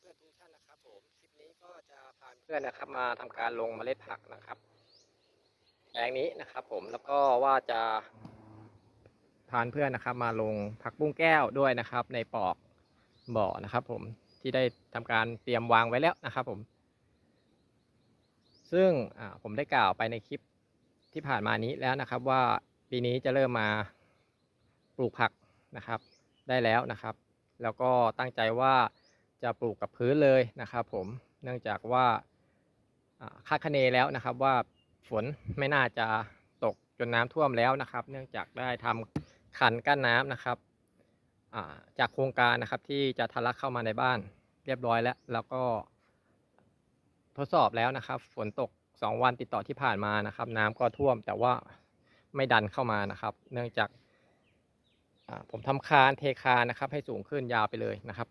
เพื่อนๆทุกท่านนะครับผมคลิปนี้ก็จะพาเพื่อนนะครับมาทำการลงเมล็ดผักนะครับแปลงนี้นะครับ ผมแล้วก็ว่าจะพาเพื่อนนะครับ มาลงผักบุ้งแก้วด้วยนะครับ ในปอกบ่อนะครับ ผมที่ได้ทำการเตรียมวางไว้แล้วนะครับ ผม ซึ่งผมได้กล่าวไปในคลิปที่ผ่านมานี้แล้วนะครับ ว่าปีนี้จะเริ่มมาปลูกผักนะครับ ได้แล้วนะครับ แล้วก็ตั้งใจว่า จะปลูกกับพื้นเลยนะครับผมเนื่องจากว่าคาดคะเนแล้วนะครับว่าฝนไม่น่าจะตกจนน้ำท่วมแล้วนะครับ เนื่องจากได้ทำขันกั้นน้ำนะครับจากโครงการนะครับที่จะทะลักเข้ามาในบ้านเรียบร้อยแล้ว แล้วก็ทดสอบแล้วนะครับ ฝนตก 2 วันติดต่อที่ผ่านมานะครับ น้ำก็ท่วมแต่ว่าไม่ดันเข้ามานะครับ เนื่องจากผมทำคานเทคานนะครับ ให้สูงขึ้นยาวไปเลยนะครับ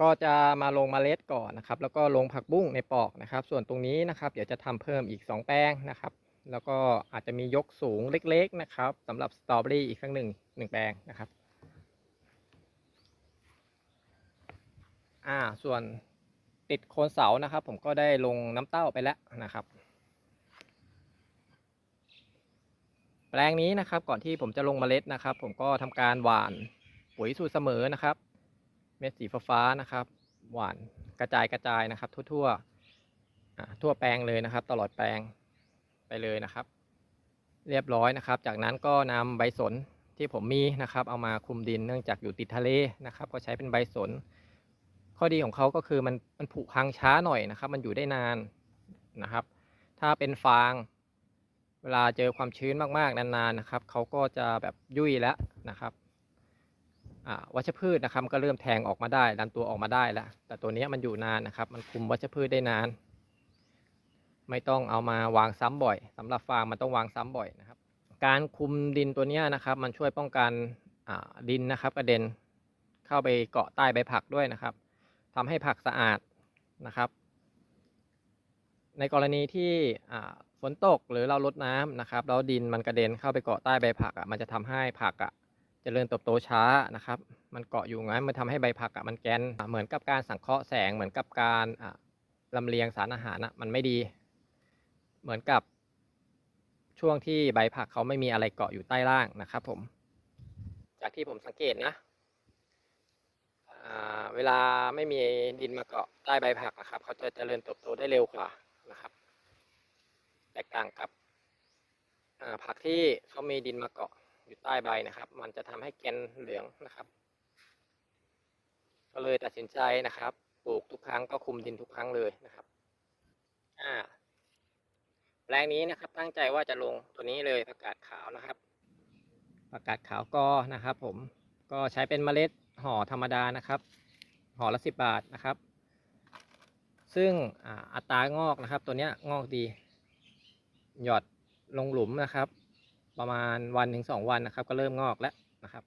ก็จะมาลงเมล็ดก่อนนะครับ แล้วก็ลงผักบุ้งในปอกนะครับ ส่วนตรงนี้นะครับ เดี๋ยวจะทำเพิ่มอีก 2 แปลงนะครับ แล้วก็อาจจะมียกสูงเล็ก ๆนะครับสำหรับสตรอเบอรี่อีกครั้งหนึ่งหนึ่งแปลงนะครับอ่าส่วนติดโคนเสานะครับ ผมก็ได้ลงน้ำเต้าไปแล้วนะครับ แปลงนี้นะครับก่อนที่ผมจะลงเมล็ดนะครับ ผมก็ทำการหว่านปุ๋ยสูตรเสมอนะครับ เม็ดสีฟ้าๆนะครับ หวานกระจายกระจายนะครับ ทั่วๆอ่าทั่วแปลงเลยนะครับ ตลอดแปลงไปเลยนะครับ เรียบร้อยนะครับ จากนั้นก็นำใบสนที่ผมมีนะครับ เอามาคลุมดินเนื่องจากอยู่ติดทะเลนะครับ ก็ใช้เป็นใบสน ข้อดีของเขาก็คือมันมันผุพังช้าหน่อยนะครับ มันอยู่ได้นานนะครับ ถ้าเป็นฟางเวลาเจอความชื้นมากๆนานๆนะครับเขาก็จะแบบยุ่ยแล้วนะครับ วัชพืชนะครับก็เริ่มแทงออกมาได้ดันตัวออกมาได้แล้วแต่ตัวนี้มันอยู่นานนะครับ มันคุมวัชพืชได้นาน ไม่ต้องเอามาวางซ้ำบ่อยสำหรับฟางมันต้องวางซ้ำบ่อยนะครับ การคุมดินตัวนี้นะครับ มันช่วยป้องกันดินนะครับ กระเด็นเข้าไปเกาะใต้ใบผักด้วยนะครับทำให้ผักสะอาดนะครับ ในกรณีที่ฝนตกหรือเราลดน้ำนะครับแล้วดินมันกระเด็นเข้าไปเกาะใต้ใบผักอะมันจะทำให้ผักอะ เจริญเติบโตช้านะครับ มันเกาะอยู่งั้นมันทำให้ใบผักอะมันแกนเหมือนกับการสังเคราะห์แสงเหมือนกับการอะลำเลียงสารอาหารอะมันไม่ดี เหมือนกับช่วงที่ใบผักเขาไม่มีอะไรเกาะอยู่ใต้ล่างนะครับ ผม จากที่ผมสังเกตนะเวลาไม่มีดินมาเกาะใต้ใบผักนะครับ เขาจะเจริญเติบโตได้เร็วกว่านะครับ แตกต่างกับผักที่เขามีดินมาเกาะ อยู่ใต้ใบนะครับ มันจะทำให้แกนเหลืองนะครับ ก็เลยตัดสินใจนะครับ ปลูกทุกครั้งก็คุมดินทุกครั้งเลยนะครับอ่าแปลงนี้นะครับ ตั้งใจว่าจะลงตัวนี้เลยผักกาดขาวนะครับผักกาดขาวก็นะครับ ผมก็ใช้เป็นเมล็ดห่อธรรมดานะครับห่อละสิบบาทนะครับ ซึ่งอัตรางอกนะครับ ตัวนี้งอกดี หยอดลงหลุมนะครับ ประมาณวันถึงสองวันนะครับ ก็เริ่มงอกแล้วนะครับ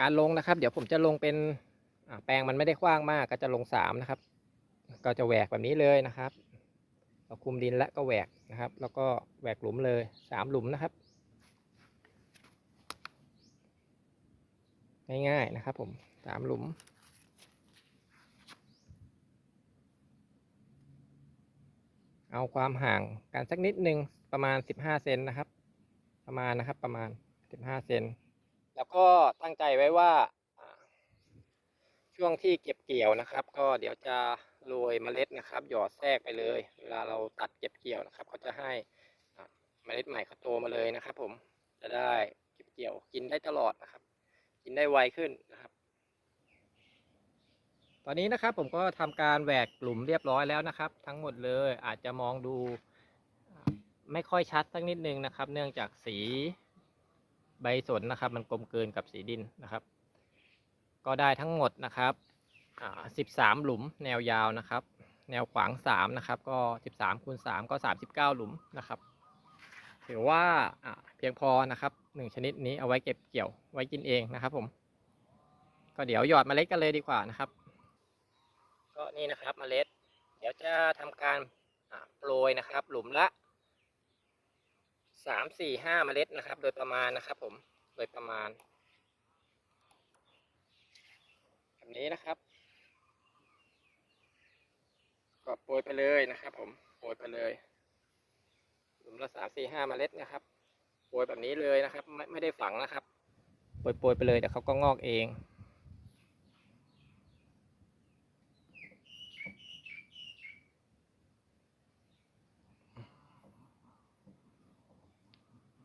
การลงนะครับ เดี๋ยวผมจะลงเป็นแปลงมันไม่ได้กว้างมาก ก็จะลงสามนะครับ ก็จะแหวกแบบนี้เลยนะครับเราคุมดินแล้วก็แหวกนะครับ แล้วก็แหวกหลุมเลยสามหลุมนะครับ ง่ายๆนะครับ ผมสามหลุมเอาความห่างกันสักนิดหนึ่งประมาณ 15 เซนนะครับ ประมาณนะครับประมาณ 15 เซน แล้วก็ตั้งใจไว้ว่า ช่วงที่เก็บเกี่ยวนะครับ ก็เดี๋ยวจะโรยเมล็ดนะครับ หยอดแทรกไปเลย เวลาเราตัดเก็บเกี่ยวนะครับเขาจะให้เมล็ดใหม่เขาโตมาเลยนะครับ ผมจะได้เก็บเกี่ยวกินได้ตลอดนะครับ กินได้ไวขึ้นนะครับ ตอนนี้นะครับผมก็ทำการแหวกหลุมเรียบร้อยแล้วนะครับ ทั้งหมดเลยอาจจะมองดู ไม่ค่อยชัดสักนิดนึงนะครับ เนื่องจากสีใบสนนะครับ มันกลมเกินกับสีดินนะครับ ก็ได้ทั้งหมดนะครับสิบสามหลุมแนวยาวนะครับ แนวขวางสามนะครับ ก็สิบสามคูณสามก็สามสิบเก้าหลุมนะครับ ถือว่าเพียงพอนะครับหนึ่งชนิดนี้เอาไว้เก็บเกี่ยวไว้กินเองนะครับ ผม ก็เดี๋ยวหยอดเมล็ดกันเลยดีกว่านะครับ ก็นี่นะครับเมล็ด เดี๋ยวจะทำการโปรยนะครับ หลุมละ สามสี่ห้าเมล็ดนะครับ โดยประมาณนะครับ ผมโดยประมาณแบบนี้นะครับ ก็โปรยไปเลยนะครับผมโปรยไปเลยหลุมละสามสี่ห้าเมล็ดนะครับโปรยแบบนี้เลยนะครับ ไม่ไม่ได้ฝังนะครับโปรยโปรยไปเลยเดี๋ยวเขาก็งอกเอง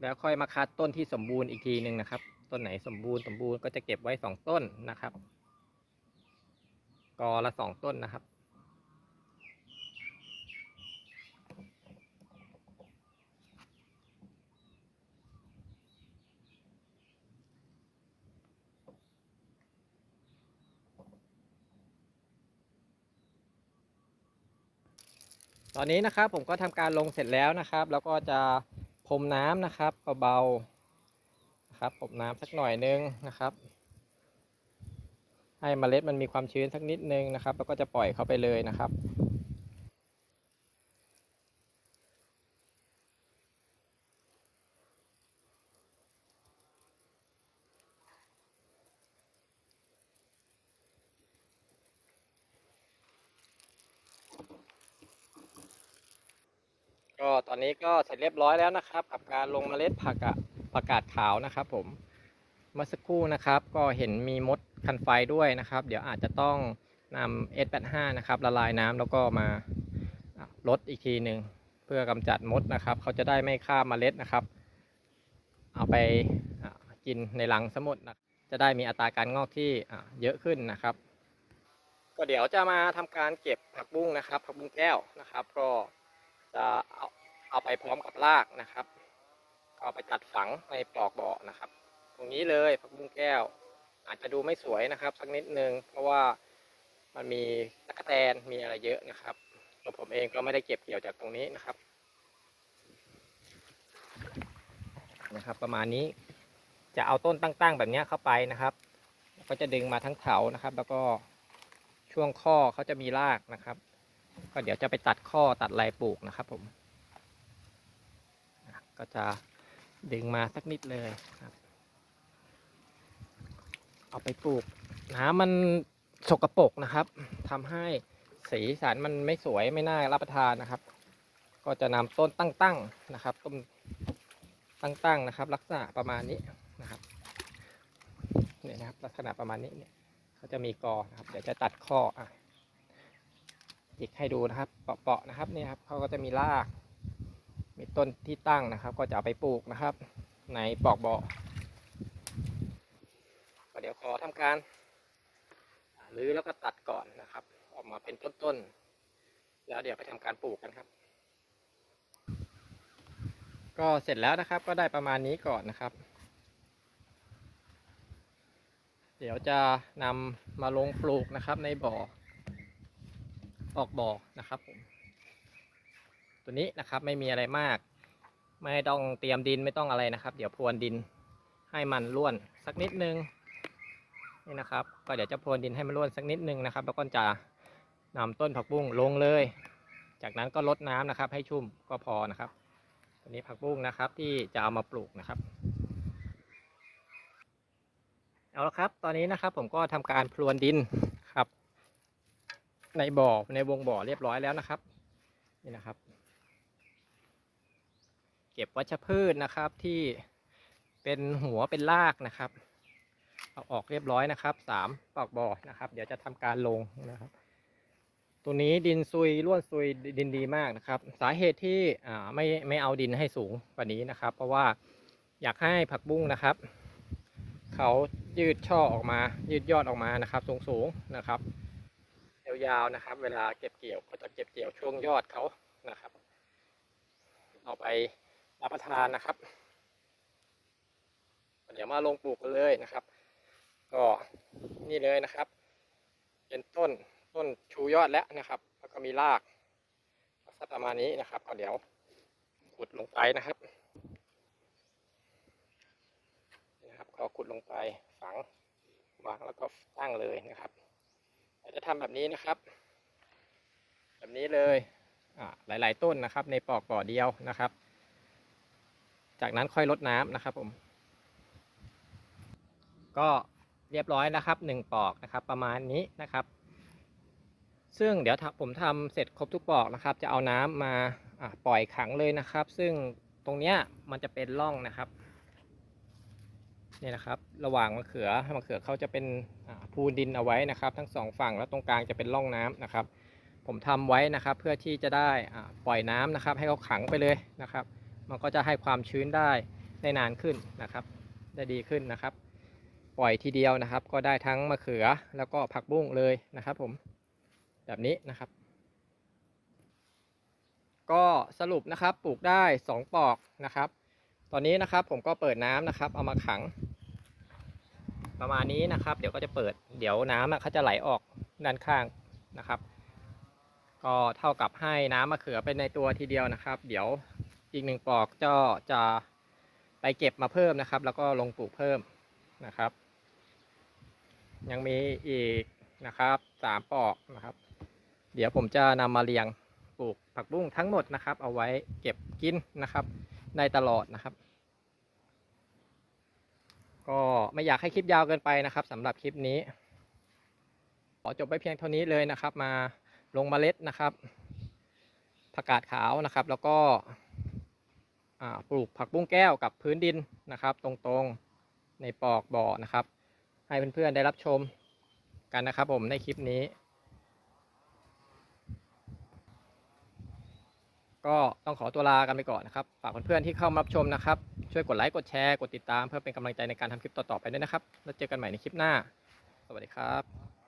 แล้วค่อยมาคัดต้นที่สมบูรณ์อีกทีหนึ่งนะครับ ต้นไหนสมบูรณ์สมบูรณ์ก็จะเก็บไว้สองต้นนะครับ กอละสองต้นนะครับ ตอนนี้นะครับผมก็ทำการลงเสร็จแล้วนะครับ แล้วก็จะ พรมน้ำนะครับเบาๆนะครับพรมน้ำสักหน่อยนึงนะครับ ให้เมล็ดมันมีความชื้นสักนิดนึงนะครับ แล้วก็จะปล่อยเข้าไปเลยนะครับ ก็ตอนนี้ก็เสร็จเรียบร้อยแล้วนะครับ กับการลงเมล็ดผักอะผักกาดขาวนะครับ ผมเมื่อสักครู่นะครับ ก็เห็นมีมดคันไฟด้วยนะครับ เดี๋ยวอาจจะต้องนำ S85 นะครับละลายน้ำแล้วก็มาลดอีกทีหนึ่งเพื่อกำจัดมดนะครับ เขาจะได้ไม่ฆ่าเมล็ดนะครับ เอาไปกินในรังสมุดนะจะได้มีอัตราการงอกที่เยอะขึ้นนะครับ ก็เดี๋ยวจะมาทำการเก็บผักบุ้งนะครับ ผักบุ้งแก้วนะครับ ก็ จะเอาเอาไปพร้อมกับรากนะครับ เอาไปตัดฝังในปลอกบ่อนะครับ ตรงนี้เลยผักบุ้งแก้ว อาจจะดูไม่สวยนะครับ สักนิดนึงเพราะว่ามันมีตะกแตนมีอะไรเยอะนะครับตัวผมเองก็ไม่ได้เก็บเกี่ยวจากตรงนี้นะครับ นะครับ ประมาณนี้จะเอาต้นตั้งๆแบบนี้เข้าไปนะครับ ก็จะดึงมาทั้งเถานะครับ แล้วก็ช่วงข้อเขาจะมีรากนะครับ ก็เดี๋ยวจะไปตัดข้อตัดลายปลูกนะครับ ผมก็จะดึงมาสักนิดเลยครับ เอาไปปลูกน้ำมันสกปรกนะครับทำให้สีสันมันไม่สวยไม่น่ารับประทานนะครับ ก็จะนำต้นตั้งๆนะครับ ต้นตั้งๆนะครับ ลักษณะประมาณนี้นะครับเนี่ยนะครับ ลักษณะประมาณนี้เนี่ยเขาจะมีกอนะครับ เดี๋ยวจะตัดข้ออะ จิกให้ดูนะครับเปาะๆนะครับนี่ครับเขาก็จะมีราก มีต้นที่ตั้งนะครับ ก็จะเอาไปปลูกนะครับ ในปลอกบ่อก็เดี๋ยวขอทำการรื้อแล้วก็ตัดก่อนนะครับ ออกมาเป็นต้นๆแล้วเดี๋ยวไปทำการปลูกกันครับ ก็เสร็จแล้วนะครับ ก็ได้ประมาณนี้ก่อนนะครับ เดี๋ยวจะนำมาลงปลูกนะครับในบ่อ ออกบ่อนะครับผมตัวนี้นะครับไม่มีอะไรมาก ไม่ต้องเตรียมดินไม่ต้องอะไรนะครับ เดี๋ยวพรวนดินให้มันร่วนสักนิดนึงนี่นะครับ ก็เดี๋ยวจะพรวนดินให้มันร่วนสักนิดนึงนะครับ แล้วก็จะนำต้นผักบุ้งลงเลย จากนั้นก็ลดน้ำนะครับ ให้ชุ่มก็พอนะครับตัวนี้ผักบุ้งนะครับที่จะเอามาปลูกนะครับเอาละครับ ตอนนี้นะครับผมก็ทำการพรวนดิน ในบ่อในวงบ่อเรียบร้อยแล้วนะครับ นี่นะครับ เก็บวัชพืชนะครับที่เป็นหัวเป็นรากนะครับ เอาออกเรียบร้อยนะครับสามปอกบ่อนะครับ เดี๋ยวจะทำการลงนะครับ ตัวนี้ดินซุยร่วนซุยดินดีมากนะครับ สาเหตุที่อ่าไม่ไม่เอาดินให้สูงกว่านี้นะครับ เพราะว่าอยากให้ผักบุ้งนะครับเขายืดช่อออกมายืดยอดออกมานะครับ สูงๆนะครับาวๆนะครับ เวลาเก็บเกี่ยวก็จะเก็บเกี่ยวช่วงยอดเขานะครับ เอาไปรับประทานนะครับ เดี๋ยวมาลงปลูกกันเลยนะครับ ก็นี่เลยนะครับ เป็นต้นต้นชูยอดแล้วนะครับ แล้วก็มีรากลักประมาณนี้นะครับก็เดี๋ยวขุดลงไปนะครับนะครับก็ขุดลงไปฝังวางแล้วก็ตั้งเลยนะครับ จะทำแบบนี้นะครับ แบบนี้เลยอ่าหลาย ๆ ต้นนะครับ ในปลอกบ่อเดียวนะครับ จากนั้นค่อยลดน้ำนะครับผม ก็เรียบร้อยนะครับหนึ่งปลอกนะครับ ประมาณนี้นะครับ ซึ่งเดี๋ยวผมทำเสร็จครบทุกปลอกนะครับ จะเอาน้ำมาปล่อยขังเลยนะครับ ซึ่งตรงเนี้ยมันจะเป็นร่องนะครับ นี่นะครับ ระหว่างมะเขือมะเขือเขาจะเป็นพูนดินเอาไว้นะครับ ทั้งสองฝั่งแล้วตรงกลางจะเป็นร่องน้ำนะครับ ผมทำไว้นะครับเพื่อที่จะได้ปล่อยน้ำนะครับ ให้เขาขังไปเลยนะครับ มันก็จะให้ความชื้นได้ได้นานขึ้นนะครับ ได้ดีขึ้นนะครับ ปล่อยทีเดียวนะครับ ก็ได้ทั้งมะเขือแล้วก็ผักบุ้งเลยนะครับ ผมแบบนี้นะครับ ก็สรุปนะครับปลูกได้ 2ปลอกนะครับ ตอนนี้นะครับผมก็เปิดน้ำนะครับ เอามาขัง ประมาณนี้นะครับ เดี๋ยวก็จะเปิด เดี๋ยวน้ำอะเขาจะไหลออกด้านข้างนะครับ ก็เท่ากับให้น้ำมะเขือไปในตัวทีเดียวนะครับ เดี๋ยวอีกหนึ่งปลอกก็จะไปเก็บมาเพิ่มนะครับ แล้วก็ลงปลูกเพิ่มนะครับ ยังมีอีกนะครับสามปลอกนะครับ เดี๋ยวผมจะนำมาเรียงปลูกผักบุ้งทั้งหมดนะครับ เอาไว้เก็บกินนะครับ ในตลอดนะครับ ก็ไม่อยากให้คลิปยาวเกินไปนะครับสำหรับคลิปนี้ ขอจบไปเพียงเท่านี้เลยนะครับ มาลงเมล็ดนะครับผักกาดขาวนะครับ แล้วก็ปลูกผักบุ้งแก้วกับพื้นดินนะครับ ตรงๆในปอกบ่อนะครับ ให้เพื่อนๆได้รับชมกันนะครับผมในคลิปนี้ ก็ต้องขอตัวลากันไปก่อนนะครับ ฝากเพื่อนๆที่เข้ามารับชมนะครับ ช่วยกดไลค์ กดแชร์ กดติดตามเพื่อเป็นกำลังใจในการทำคลิปต่อๆไปด้วยนะครับ แล้วเจอกันใหม่ในคลิปหน้า สวัสดีครับ